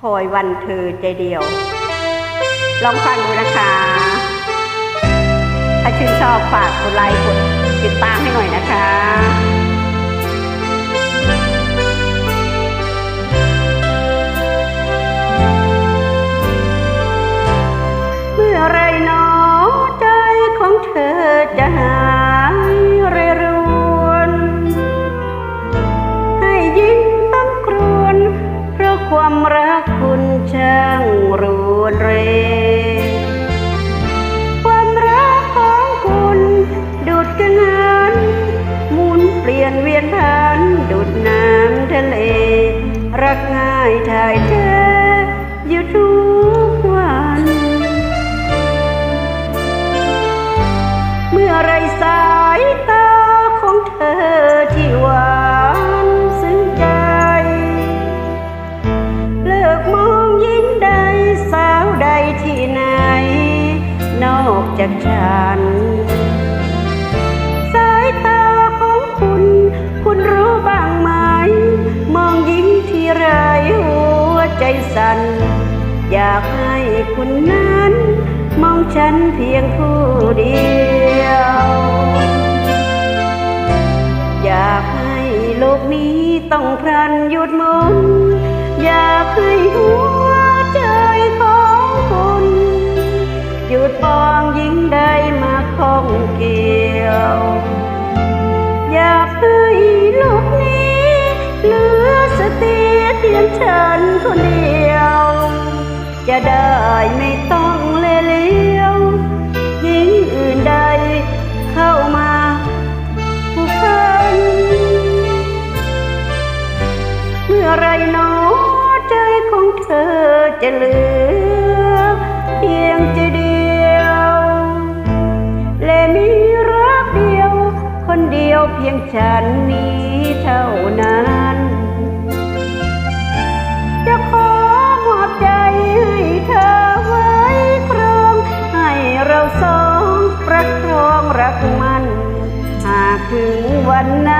คอยวันเธอใจเดียว ลองฟังดูนะคะ ถ้าชื่นชอบฝากกดไลค์กดติดตามให้หน่อยนะคะเมื่อไรหนอใจของเธอจะหายเรรวนให้ยิ้มต้องครวญเพราะความรัก คุณช่างรวนเร ความรักของคุณดูดกันหานหมุนเปลี่ยนเวียนผ่านดูดน้ำทะเล รักง่ายถ่ายเทอยู่ทุกวัน เมื่อไรสายต จากฉัน สายตาของคุณ คุณรู้บ้างไหม มองยิ่งที่ไรหัวใจสั่น อยากให้คุณนั้น มองฉันเพียงผู้เดียว อยากให้โลกนี้ต้องพลันหยุดมุนอยากให้หัว ฉันคนเดียว จะได้ไม่ต้องเลเลี้ยวยิ่งอื่นใดเข้ามาผูกพันเมื่อไรหนอใจของเธอจะเหลือเพียงใจเดียว และมีรักเดียว คนเดียวเพียงฉันนี้เท่านั้น สองรักครองรักมัน หากถึงวันนั้น